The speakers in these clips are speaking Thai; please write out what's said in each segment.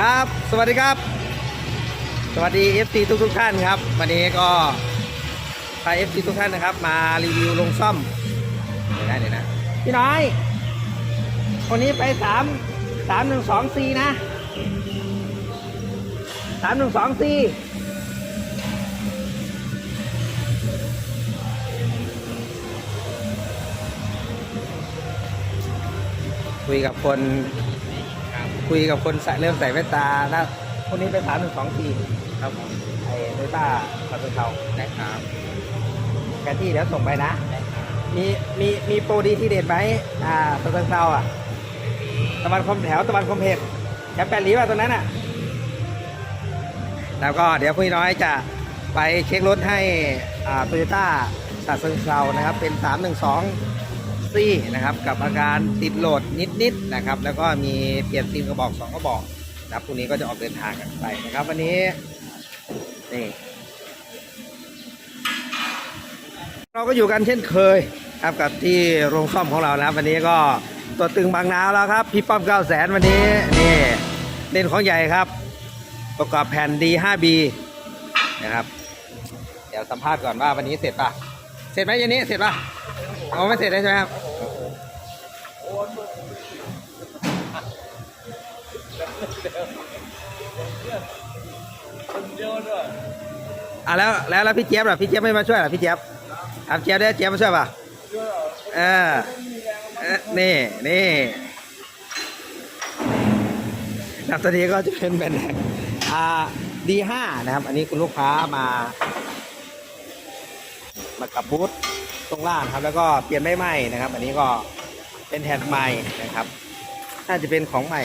ครับ สวัสดีครับ สวัสดี FC ทุกทุกๆท่านครับ วันนี้ก็พา FC ทุกท่านนะครับ มารีวิวลงซ่อมได้เลยนะพี่น้อยคนนี้ไปสามสามหนึ่งสองสี่นะสามหนึ่งสองสี่คุยกับคน คุยกับคนใส่เริ่มใส่แว่นตาแล้วคนนี้ไปสามหนึ่งสองสี่ครับผมไอ้โตโยต้าคาร์เทาได้ครับแกนที่เดี๋ยวส่งไปนะ มีมีมีโปรดีที่เด็ดไหมอ่าตะวันเทาอะตะวันคมแถวตะวันคมเพชรแคปแปดหลีว่าตรงนั้นอะ แล้วก็เดี๋ยวพี่น้อยจะไปเช็ครถให้อ่าโตโยต้าตัดเซิงเซานะครับ เป็น 312 ซีนะครับกับอาการติดโหลดนิดๆนะครับแล้วก็มีเปลี่ยนซิมกระบอกสองกระบอกนะครับพรุ่งนี้ก็จะออกเดินทางกันไปนะครับ วันนี้นี่เราก็อยู่กันเช่นเคยครับกับที่โรงซ่อมของเรานะครับ วันนี้ก็ตัวตึงบางนาแล้วครับ พี่ป้อม9 0 0แสนวันนี้นี่เล่นของใหญ่ครับ ประกอบแผ่น D5B นะครับ เดี๋ยวสัมภาษณ์ก่อนว่าวันนี้เสร็จป่ะเสร็จไหมยันนี้เสร็จป่ะ เอาไม่เสร็จได้ใช่ไหมครับอะแล้วแล้วแล้วพี่เจี๊ยบล่ะพี่เจี๊ยบไม่มาช่วยเหรอพี่เจี๊ยบครับเจี๊ยบได้เจี๊ยบมาช่วยป่ะเออเออนี่นี่นับตัวนี้ก็จะเป็นแบรนด์อ่า D5 นะครับ อันนี้คุณลูกค้ามา มากับบูธ ตรงล่างครับ แล้วก็เปลี่ยนไม่ไหมนะครับ อันนี้ก็เป็นแผ่นใหม่นะครับ น่าจะเป็นของใหม่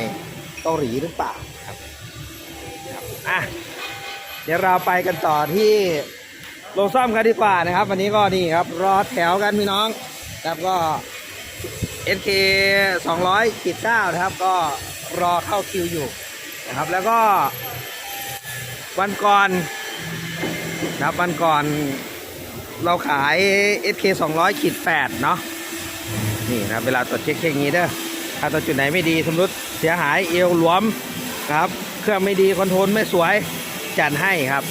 เกาหลีหรือเปล่าครับรบอะเดี๋ยวเราไปกันต่อที่โรงซ่อมกันดีกว่านะครับ วันนี้ก็นี่ครับรอแถวกันพี่น้องครับก็ NK 200.9นะครับ ก็รอเข้าคิวอยู่นะครับ แล้วก็วันก่อนนะครับวันก่อน เราขาย SK 200ขีด8เนาะนี่นะเวลาตรวจเช็คเช็คอย่างนี้เด้อถ้าตัวจุดไหนไม่ดีสมมติเสียหายเอวหลวมครับ เครื่องไม่ดีคอนโทรลไม่สวยจัดให้ครับ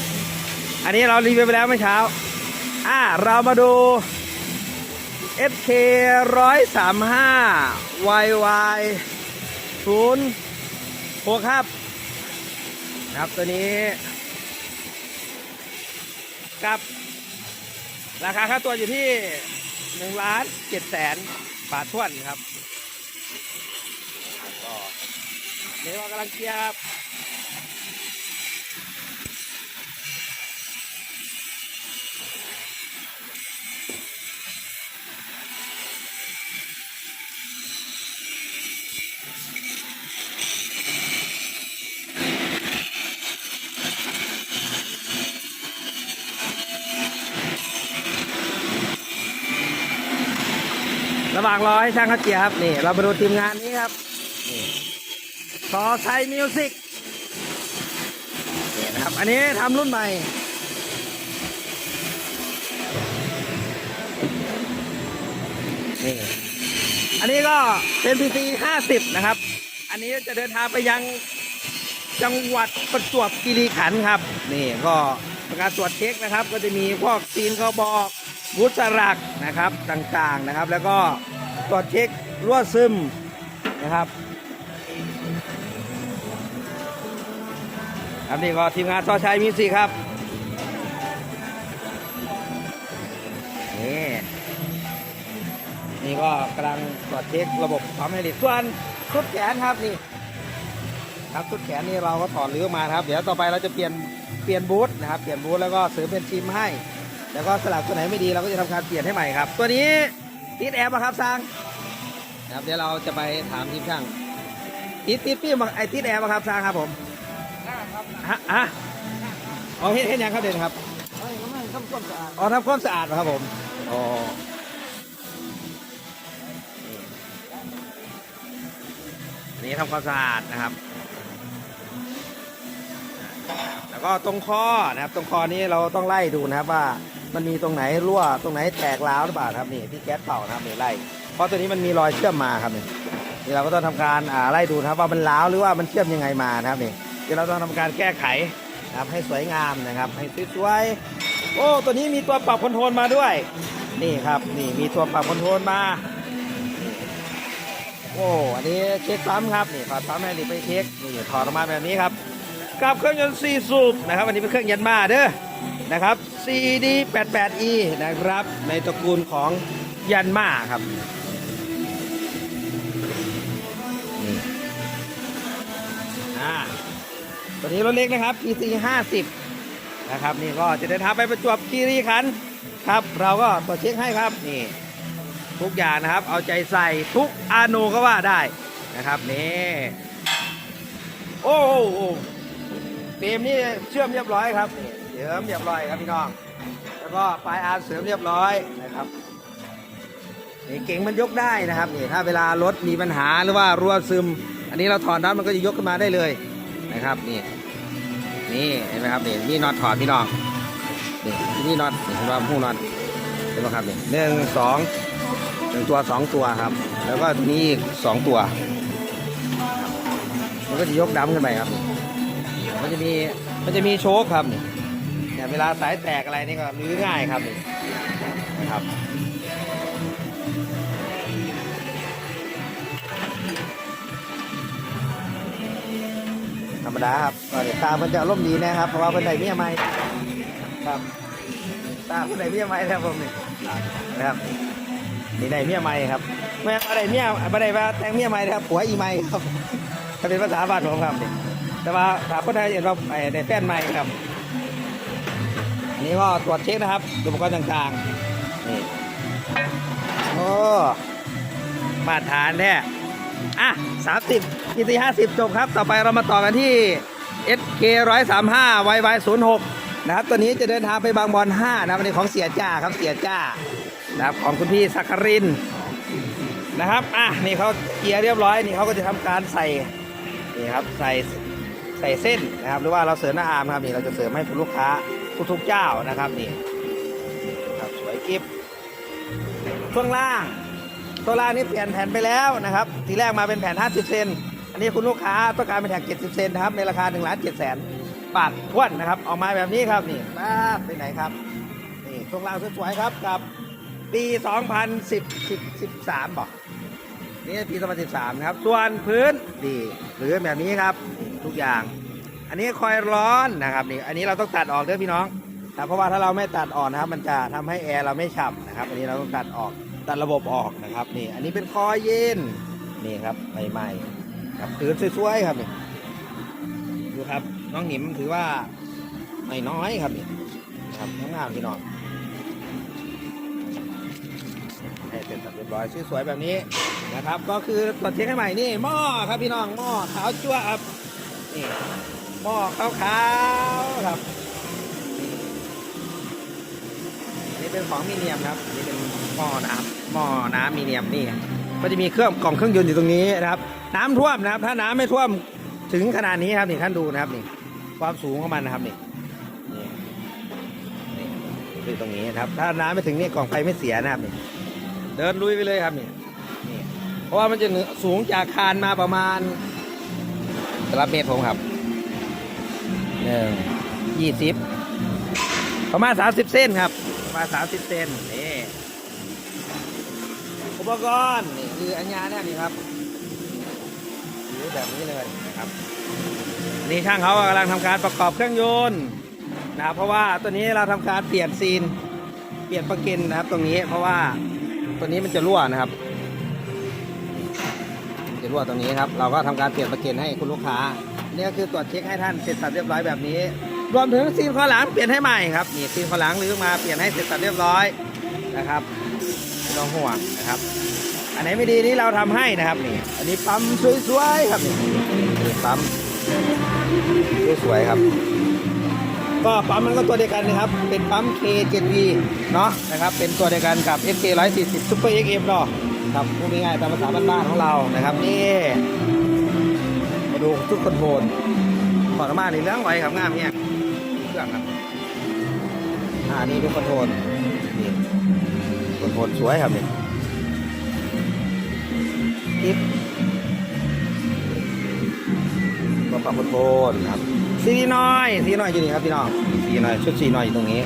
อันนี้เรารีวิวไปแล้วเมื่อเช้าอ่าเรามาดู SK 135 YY 0 6ครับครับตัวนี้กับ ราคาค่าตัวอยู่ที่หนึ่งล้านเจ็ดแสนบาทท้วนครับก็เดี๋ยวเรากำลังเคลียร์ครับางร้อให้ช่างเขาเจียครับนี่เรามาดูทีมงานนี้ครับนี่ซอไซมิวสิกนี่นะครับ อันนี้ทำรุ่นใหม่นี่อันนี้ก็เป็น PC 50นะครับ อันนี้จะเดินทางไปยังจังหวัดประจวบคีรีขันธ์ครับ นี่ก็ประการตรวจเช็คนะครับ ก็จะมีพวกซีนเขาบอกวุสรักนะครับต่างๆนะครับ แล้วก็ ตรวจเช็ครั่วซึมนะครับครับนี่ก็ทีมงานซอชัยมิวสิกครับนี่นี่ก็กำลังตรวจเช็คระบบความให้ดีส่วนชุดแขนครับนี่ครับชุดแขนนี่เราก็ถอดรื้อมาครับ เดี๋ยวต่อไปเราจะเปลี่ยนเปลี่ยนบูทนะครับ เปลี่ยนบูทแล้วก็เสริมเป็นชิมให้ แล้วก็สลับตัวไหนไม่ดีเราก็จะทำการเปลี่ยนให้ใหม่ครับ ตัวนี้ ติดแอร์ป่ะครับซังนะครับเดี๋ยวเราจะไปถามทีมช่างติดติดพี่ไอติดแอร์ป่ะครับซังครับผมฮะฮะอ๋อเห็นเห็นยังครับเด่นครับไม่ทำความสะอาดอ๋อทำความสะอาดเหรอครับผมอ๋อนี่ทำความสะอาดนะครับ แล้วก็ตรงคอนะครับ ตรงคอนี้เราต้องไล่ดูนะครับว่า มันมีตรงไหนรั่วตรงไหนแตกร้าวหรือเปล่าครับนี่ที่แก๊สเป่านะครับนี่ไล่เพราะตัวนี้มันมีรอยเชื่อมมาครับนี่นี่เราก็ต้องทำการอ่าไล่ดูนะครับว่ามันร้าวหรือว่ามันเชื่อมยังไงมานะครับนี่เดี๋ยวเราต้องทำการแก้ไขนะครับให้สวยงามนะครับ ให้สวยๆโอ้ตัวนี้มีตัวปรับคอนโทรลมาด้วย นี่ครับนี่มีตัวปรับคอนโทรลมาโอ้อันนี้เช็คปั๊มครับนี่ถอดปั๊มให้ดิไปเช็คนี่ถอดออกมาแบบนี้ครับกับเครื่องยนต์4สูบนะครับอันนี้เป็นเครื่องยันมาเด้อ นะครับ CD 88E นะครับ ในตระกูลของยันมาครับนี่อ่าตัวนี้รถเล็กนะครับ PC 50นะครับ นี่ก็จะเดินทางไปประจวบคีรีขันธ์ครับ เราก็ตรวจเช็คให้ครับนี่ทุกอย่างนะครับ เอาใจใส่ทุกอาโนก็ว่าได้นะครับนี่โอ้โหเฟรมนี่เชื่อมเรียบร้อยครับนี่ เสริมเรียบร้อยครับพี่น้อง แล้วก็ปลายอาร์เสริมเรียบร้อยนะครับนี่เก่งมันยกได้นะครับนี่ถ้าเวลารถมีปัญหาหรือว่ารั่วซึม อันนี้เราถอดน็อตมันก็จะยกขึ้นมาได้เลยนะครับนี่นี่เห็นไหมครับนี่นี่น็อตถอดพี่น้องนี่นี่น็อตนี่เห็นว่าผู้น็อตเห็นไหมครับนี่หนึ่งสองหนึ่งตัวสองตัวครับ แล้วก็นี่อีกสองตัว มันก็จะยกดำขึ้นไปครับ มันจะมีมันจะมีโชคครับนี่ เนี่ยเวลาสายแตกอะไรนี่ก็รื้อง่ายครับนะครับธรรมดาครับเดี๋ยวตามันจะอารมดีนะครับ เพราะว่าเพิ่นได้เมียใหม่ครับ ตาเพิ่นได้เมียใหม่แล้วผมนี่นะครับนี่ได้เมียใหม่ครับแม่อะไรเมียอะไรว่าแต่งเมียใหม่นะครับผัวอีใหม่ครับถ้าเป็นภาษาบ้านผมครับ แต่ว่าถ้าคนไทยเห็นว่าไอ้แฟนใหม่ครับ นี้ก็ตรวจเช็คนะครับอุปกรณ์ต่างๆนี่โอ้มาตรฐานแท้อะสามสิบกีตีห้าสิบจบครับ ต่อไปเรามาต่อกันที่ SK 135 YY 06นย์หกนะครับตัวนี้จะเดินทางไปบางบอน5นะครับวันนี้ของเสียจ้าครับเสียจ้านะครับของคุณพี่สักครินนะครับอะนี่เขาเกียร์เรียบร้อยนี่เขาก็จะทำการใส่นี่ครับใส่ใส่เส้นนะครับหรือว่าเราเสริมหน้าอาร์มครับนี่เราจะเสริมให้คุณลูกค้า ทุกๆเจ้านะครับนี่ครับสวยกิฟช่วงล่างตัวล่างนี่เปลี่ยนแผ่นไปแล้วนะครับ ทีแรกมาเป็นแผ่น 50 เซนอันนี้คุณลูกค้าต้องการเป็นแผ่น70 เซนนะครับในราคา1ล้าน7แสนบาททวนนะครับออกมาแบบนี้ครับนี่มาไปไหนครับนี่ช่วงล่างสวยๆครับกับปี2010 10 13บอกนี่ปี 2013 นะครับ ส่วนพื้นดีหรือแบบนี้ครับทุกอย่าง อันนี้คอยร้อนนะครับนี่อันนี้เราต้องตัดออกเด้อพี่น้องนะเพราะว่าถ้าเราไม่ตัดออกนะครับ มันจะทำให้แอร์เราไม่ฉ่ำนะครับ อันนี้เราต้องตัดออกตัดระบบออกนะครับนี่อันนี้เป็นคอเย็นนี่ครับใหม่ๆครับพื้นสวยๆครับนี่ดูครับน้องหนิมถือว่าไม่น้อยครับนี่ครับน้องามพี่น้องให้เสร็จสับเรียบร้อยสวยๆแบบนี้นะครับ ก็คือตรวจเช็คให้ใหม่นี่หม้อครับพี่น้องหม้อขาวจั่วครับนี่ หม้อขาวๆครับนี่เป็นของมีเนียมครับนี่เป็นหม้อน้ำหม้อน้ำมีเนียมนี่ก็จะมีเครื่องกล่องเครื่องยนต์อยู่ตรงนี้นะครับ น้ำท่วมนะครับ ถ้าน้ำไม่ท่วมถึงขนาดนี้ครับนี่ท่านดูนะครับนี่ความสูงของมันนะครับนี่นี่คือตรงนี้นะครับ ถ้าน้ำไม่ถึงนี่กล่องไฟไม่เสียนะครับนี่เดินลุยไปเลยครับนี่นี่เพราะว่ามันจะเหนือสูงจากคานมาประมาณจะรับเมตรผมครับ หนึ่งยี่สิบประมาณ30เส้นครับ ประมาณ30เส้นนี่อุปกรณ์นี่คืออัญญาเนี่ยนี่ครับถือแบบนี้เลยนะครับ นี่ช่างเขากำลังทำการประกอบเครื่องยนต์นะเพราะว่าตัวนี้เราทำการเปลี่ยนซีน เปลี่ยนประกินนะครับ ตรงนี้เพราะว่าตัวนี้มันจะรั่วนะครับจะรั่วตรงนี้ครับ เราก็ทำการเปลี่ยนประกินให้คุณลูกค้า นี่ก็คือตรวจเช็คให้ท่านเสร็จสับเรียบร้อยแบบนี้ รวมถึงซีนข้อหลังเปลี่ยนให้ใหม่ครับนี่ซีนข้อหลังรื้อมาเปลี่ยนให้เสร็จสับเรียบร้อยนะครับไม่ต้องห่วงนะครับ อันไหนไม่ดีนี่เราทำให้นะครับนี่ อันนี้ปั๊มสวยๆครับนี่นี่ปั๊มสวยๆครับ ก็ปั๊มมันก็ตัวเดียวกันนะครับ เป็นปั๊ม K7V เนาะนะครับ เป็นตัวเดียวกันกับ SK 140 Super XM เนาะครับพูดง่ายๆตามภาษาบ้านๆของเรานะครับนี่ มาดูทุกคนโทนขอดออกมาในเรื่องไว้ครับงามเนี่ยเครื่องครับอ่านี่ดูคอนโทรลนี่คอนโทรลสวยครับนี่คลิปปะปนโนครับซีน้อยซีน้อยอยู่นี่ครับพี่น้องซีน้อยชุดซีน้อยอยู่ตรงนี้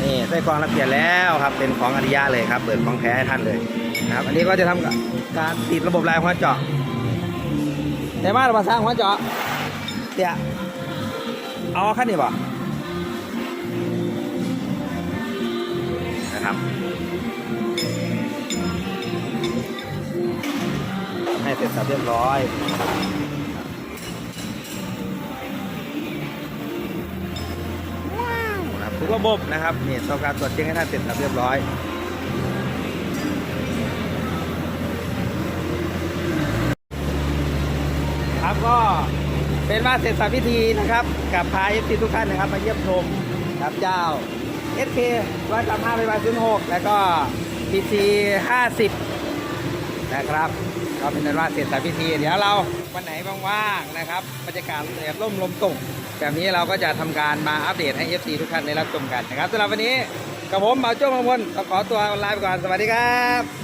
นี่ไส้กรองเราเปลี่ยนแล้วครับ เป็นของอริยะเลยครับ เปิดของแท้ให้ท่านเลยนะครับ อันนี้ก็จะทำกับการติดระบบลายหัวเจาะ แต่มาเรามาสร้างหัวเจาะเดี๋ยวเอาขั้นนี้ป่ะนะครับให้เสร็จสับเรียบร้อยนะครับทุกระบบนะครับนี่ต้องการตรวจเช็คให้ท่านเสร็จสับเรียบร้อย ก็เป็นว่าเสร็จสับพิธีนะครับ กับพาเอฟซีทุกท่านนะครับ มาเยี่ยมชมครับเจ้า SK ร้อยสามห้าไปบาศูนย์หกแล้วก็ PC ห้าสิบนะครับ ก็เป็นว่าเสร็จสับพิธี เดี๋ยวเราวันไหนว่างๆนะครับบรรยากาศแดดร่มลมตกแบบนี้เราก็จะทำการมาอัปเดตให้ FC ทุกท่านได้รับชมกันนะครับสำหรับวันนี้กับผมเบาโจ้มงคลต้องขอตัวลาไปก่อนสวัสดีครับ